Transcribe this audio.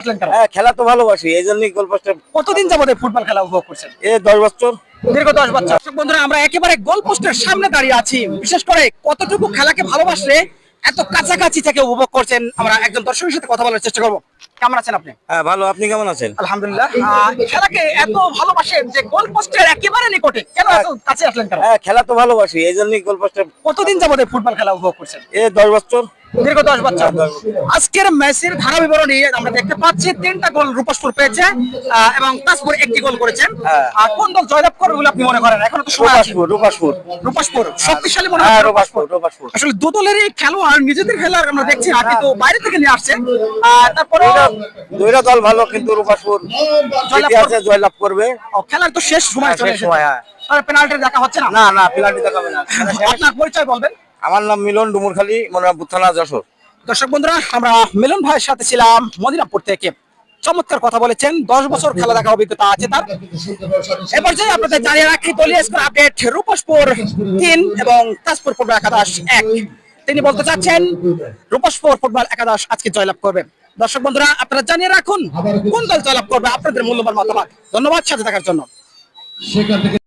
হ্যাঁ খেলা তো ভালোবাসি এই জন্যই গোলপোস্টে কতদিন যাবত ফুটবল খেলা উপভোগ করছেন? এ দশ বছর। দীর্ঘ দশ বছর। দর্শক বন্ধুরা আমরা একেবারে গোল পোস্টের সামনে দাঁড়িয়ে আছি। বিশেষ করে কতটুকু খেলাকে ভালোবাসলে এত কাছাকাছি থেকে উপভোগ করছেন আমরা একজন দর্শকের সাথে কথা বলার চেষ্টা করব। কেমন আছেন আপনি? হ্যাঁ ভালো। আপনি কেমন আছেন? আলহামদুলিল্লাহ। খেলাকে এত ভালোবাসেন যে গোল পোস্টের একেবারে নিকটে কেন এত কাছে আসলেন কেন? হ্যাঁ খেলা তো ভালোবাসি এই জন্যই গোলপোস্টে কতদিন যাবত ফুটবল খেলা উপভোগ করছেন? এ দশ বছর। দীর্ঘ দশ বছর। আজকের ম্যাচের ধারা বিবরণী আমরা দেখতে পাচ্ছি তিনটা গোল রূপসপুর পেয়েছে এবং তাজপুর একটি গোল করেছেন। হ্যাঁ। কোন দল জয়লাভ করবে বলে আপনি মনে করেন? এখনও তো সময় আছে রূপাসপুর শক্তিশালী মনে হ্যাঁ হয় রূপাসপুর রূপাসপুর। আসলে দু দলেরই খেলোয়াড় নিজেদের খেলার আমরা দেখছি না কিন্তু বাইরে থেকে নিয়ে আসছে। তারপরে দুইটা দল ভালো কিন্তু রূপাসপুর জয়লাভ করবে। খেলার তো শেষ সময় হ্যাঁ, চলে শেষ এসেছে। সময়, হ্যাঁ। পেনাল্টি দেখা হচ্ছে না? না না পিলান্টি দেখাবে না। আপনার পরিচয় বলবেন? আমার নাম মিলন ডুমুরখালী মনোরামপুর থানা যশোর। দর্শক বন্ধুরা আমরা মিলন ভাইয়ের সাথে ছিলাম মদিনাপুর থেকে। চমৎকার কথা বলেছেন দশ বছর খেলা দেখা অভিজ্ঞতা আছে তার। এ পর্যায়ে আপনাদের জানিয়ে রাখি দলীয় স্কোর আপডেট রূপসপুর তিন এবং তাজপুর ফুটবল একাদশ এক। তিনি বলতে চাচ্ছেন রূপসপুর ফুটবল একাদশ আজকে জয়লাভ করবে। দর্শক বন্ধুরা আপনারা জানিয়ে রাখুন কোন দল জয়লাভ করবে আপনাদের মূল্যবান মতামত। ধন্যবাদ সাথে থাকার জন্য। সেখান থেকে